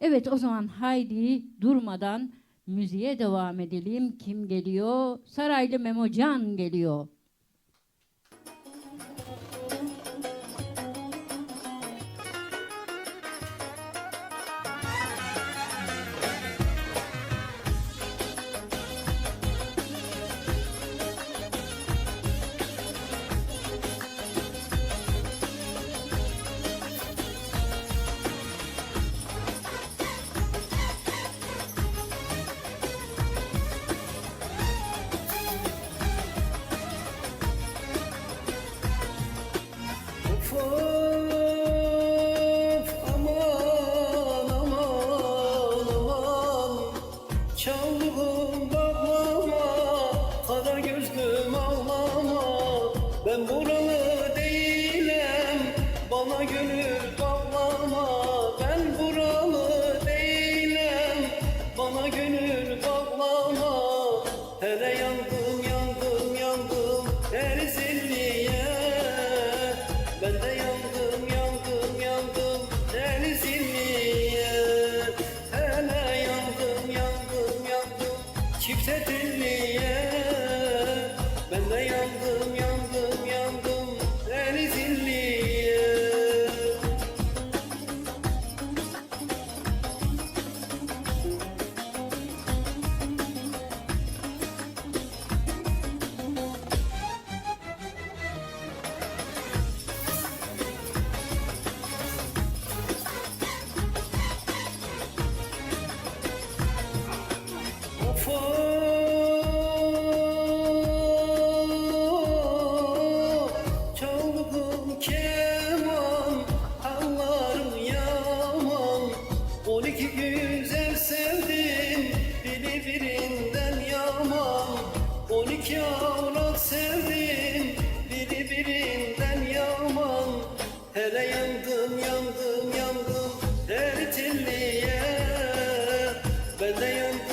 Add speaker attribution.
Speaker 1: Evet o zaman haydi durmadan müziğe devam edelim. Kim geliyor? Saraylı Memocan geliyor.
Speaker 2: yandım yandım yandım seni zilliye Of. iki avrat sevdim Biri birinden yaman. Hele yandım yandım yandım Her tilliye Ben de yandım.